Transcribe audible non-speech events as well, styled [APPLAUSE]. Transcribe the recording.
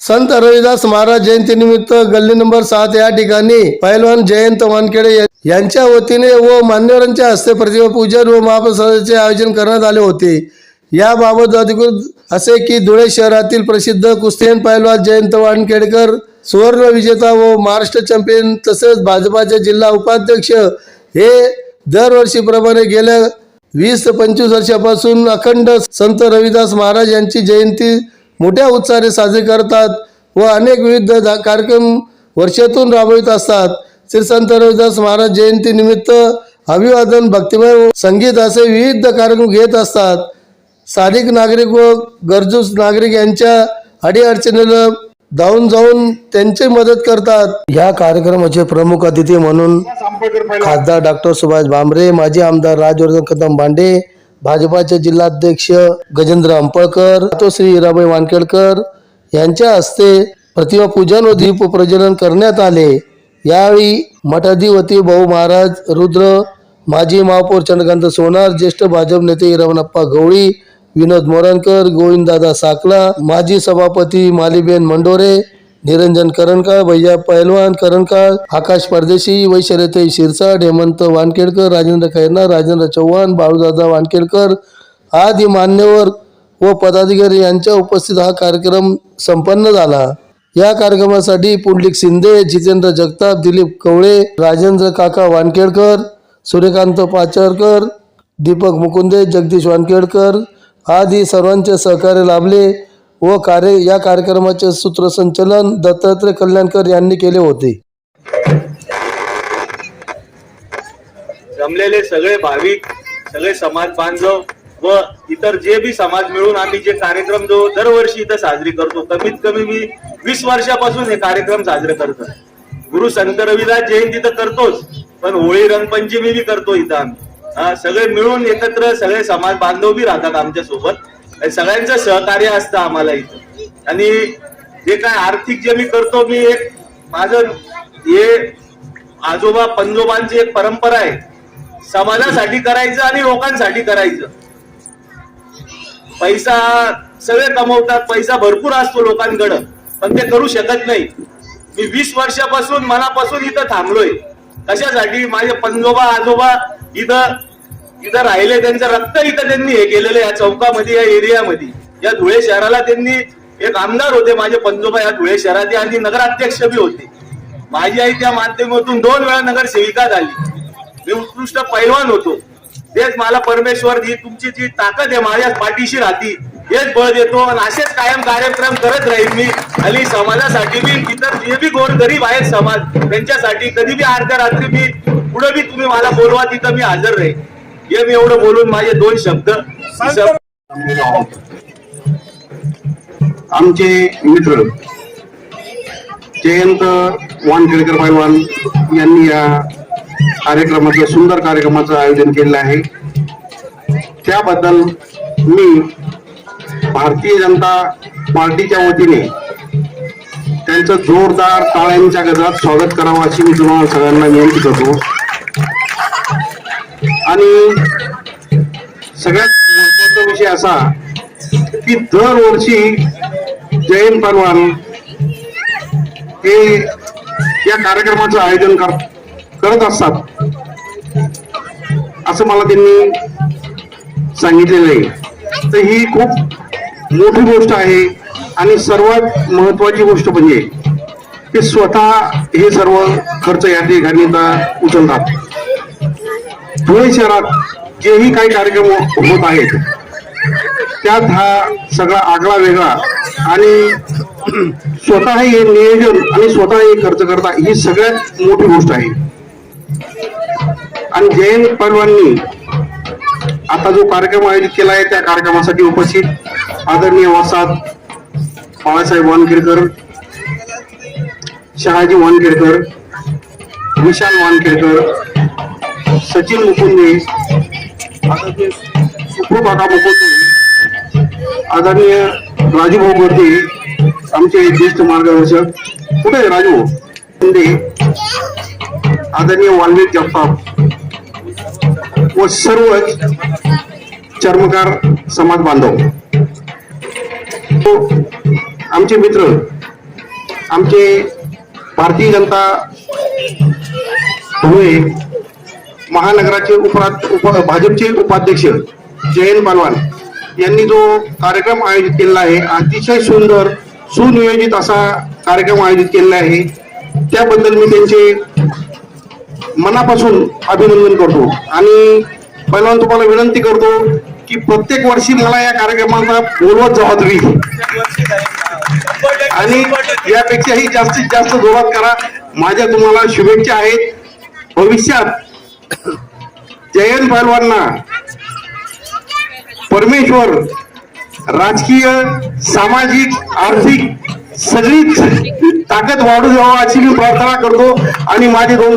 संत रविदास महाराज जयंतीनिमित्त गल्ली नंबर सात या ठिकाणी पैलवान जयंत वानखेडे यांच्या वतीने व मान्यवरांच्या हस्ते प्रतिमा पूजन व महाप्रसादाचे आयोजन करण्यात आले होते. याबाबत अधिकृत असे की धुळे शहरातील प्रसिद्ध कुस्तीन पैलवान जयंत वानखेडकर सुवर्ण विजेता व महाराष्ट्र चॅम्पियन तसेच भाजपाचे जिल्हा उपाध्यक्ष हे दरवर्षीप्रमाणे गेल्या वीस ते पंचवीस वर्षापासून अखंड संत रविदास महाराज यांची जयंती मोठ्या उत्साहाने साजरे करतात व अनेक विविध कार्यक्रम वर्षातून राबवित असतात. श्री संत रविदास महाराज जयंतीनिमित्त अभिवादन भक्तिमय व संगीत असे विविध कार्यक्रम घेत असतात. स्थानिक नागरिक व गरजू नागरिक यांच्या अडीअडचणीला धावून जाऊन त्यांची मदत करतात. या कार्यक्रमाचे प्रमुख अतिथी म्हणून खासदार डॉक्टर सुभाष भामरे माजी आमदार राजवर्धन कदम भांडे भाजपाचे जिल्हाध्यक्ष गजेंद्र अंपळकर श्री हिराबाई वानखेडकर यांच्या हस्ते प्रतिमा पूजन व दीप प्रज्वलन करण्यात आले. यावेळी मठाधिपती भाऊ महाराज रुद्र माजी महापौर चंद्रकांत सोनार ज्येष्ठ भाजप नेते हिरवणप्पा गवळी विनोद मोरणकर गोविंददादा साकला माजी सभापती मालीबेन मंडोरे निरंजन करणकाळ भैया पैलवान करणकाळ आकाश परदेशी वैशर्यते शिरसाट हेमंत वानखेडकर राजेंद्र खैरनार राजेंद्र चव्हाण बाळूदादा वानखेडकर आदी मान्यवर व पदाधिकारी यांच्या उपस्थित हा कार्यक्रम संपन्न झाला. या कार्यक्रमासाठी पुंडलिक शिंदे जितेंद्र जगताप दिलीप कवळे राजेंद्र काका वानखेडकर सूर्यकांत पाचरकर दीपक मुकुंदे जगदीश वानखेडकर आदी सर्वांचे सहकार्य लाभले. व कार्य या कार्यक्रमाचे सूत्रसंचलन दत्तात्रय कल्याणकर यांनी केले होते. जमलेले सगळे भाविक सगळे समाज बांधव व इतर जे बी समाज मिळून आम्ही जे कार्यक्रम जो दरवर्षी इथं साजरी करतो कमीत कमी मी वीस वर्षापासून हे कार्यक्रम साजरे करतो गुरु संत रविदास जयंती तर करतोच पण होळी रंगपंचमी बी करतो इथं आम्ही. हा, सगळे मिळून एकत्र सगळे समाज बांधव बी राहतात आमच्यासोबत सगळ्यांचं सहकार्य असतं आम्हाला इथं. आणि जे काय आर्थिक जे मी करतो मी एक माझं हे आजोबा पंजोबांची एक परंपरा आहे. समाजासाठी करायचं आणि लोकांसाठी करायचं. पैसा सगळे कमवतात पैसा भरपूर असतो लोकांकडं पण ते करू शकत नाही. मी वीस वर्षापासून मनापासून इथं थांबलोय. कशासाठी? माझे पंजोबा आजोबा इथं इथं राहिले त्यांचं रक्त इथं त्यांनी हे केलेलं या चौकामध्ये या एरियामध्ये. या धुळे शहराला त्यांनी एक आमदार होते माझे पंजोबा या धुळे शहराचे आणि नगराध्यक्ष बी होते. माझी आई त्या माध्यमातून दोन वेळा नगरसेविका झाली. मी उत्कृष्ट पैलवान होतो. तेच मला परमेश्वर ही तुमची जी ताकद आहे माझ्या पाठीशी राहती. हेच बळ देतो आणि असेच कायम कार्यक्रम करत राहील मी. आणि समाजासाठी बी इतर जे बी गोर गरीब आहेत समाज त्यांच्यासाठी कधी बी अर्ध्या रात्री मी पुढे बी तुम्ही मला बोलवा तिथं मी हजर राहील हे मी एवढं बोलून माझे दोन शब्द आमचे मित्र जयंत वानखेडकर पैलवान यांनी या कार्यक्रमाचं सुंदर कार्यक्रमाचं आयोजन केलेलं आहे. त्याबद्दल मी भारतीय जनता पार्टीच्या वतीने त्यांचं जोरदार टाळ्यांच्या गजरात स्वागत करावं अशी मी तुम्हाला सगळ्यांना विनंती करतो. आणि सगळ्यात महत्त्वाचा विषय असा की दरवर्षी जयंत पनवाल हे या कार्यक्रमाचं आयोजन कर करत असतात. असं मला त्यांनी सांगितलेलं आहे. तर ही खूप मोठी गोष्ट आहे आणि सर्वात महत्वाची गोष्ट म्हणजे ते स्वतः हे सर्व खर्च या ठिकाणी उचलतात. धुळे शहरात जेही काही कार्यक्रम हो- होत आहेत त्यात हा सगळा आगळा वेगळा आणि [CLEARS THROAT] स्वतः हे नियोजन आणि स्वतः हे खर्च करता ही सगळ्यात मोठी गोष्ट आहे. आणि जयंत पलवांनी आता जो कार्यक्रम आयोजित केला आहे त्या कार्यक्रमासाठी उपस्थित आदरणीय वसाद बाळासाहेब वानखेडकर शहाजी वानखेडकर विशाल वानखेडकर सचिन मुकुंदे आदरणीय सुप्रू काका मुकुंदे आदरणीय राजूभाऊ गर्दे आमचे ज्येष्ठ मार्गदर्शक. कुठे आहे राजू? मुकुंदे आदरणीय वाल्मिक जगताप. व सर्वच चर्मकार समाज बांधव. हो, आमचे मित्र आमचे भारतीय जनता धुळे महानगराचे उपरा उप भाजपचे उपाध्यक्ष जयंत बालवान यांनी जो कार्यक्रम आयोजित केलेला आहे अतिशय सुंदर सुनियोजित असा कार्यक्रम आयोजित केलेला आहे. त्याबद्दल मी त्यांचे मनापासून अभिनंदन करतो. आणि पहिल्यांदा तुम्हाला विनंती करतो की प्रत्येक वर्षी मला या कार्यक्रमाला बोलवत जावा तुम्ही. आणि यापेक्षाही जास्तीत जास्त जोरात करा. माझ्या तुम्हाला शुभेच्छा आहेत. भविष्यात जयंत पहलवांना परमेश्वर राजकीय सामाजिक आर्थिक सगळीच ताकद वाढू द्यावा अशी मी प्रार्थना करतो. आणि माझे दोन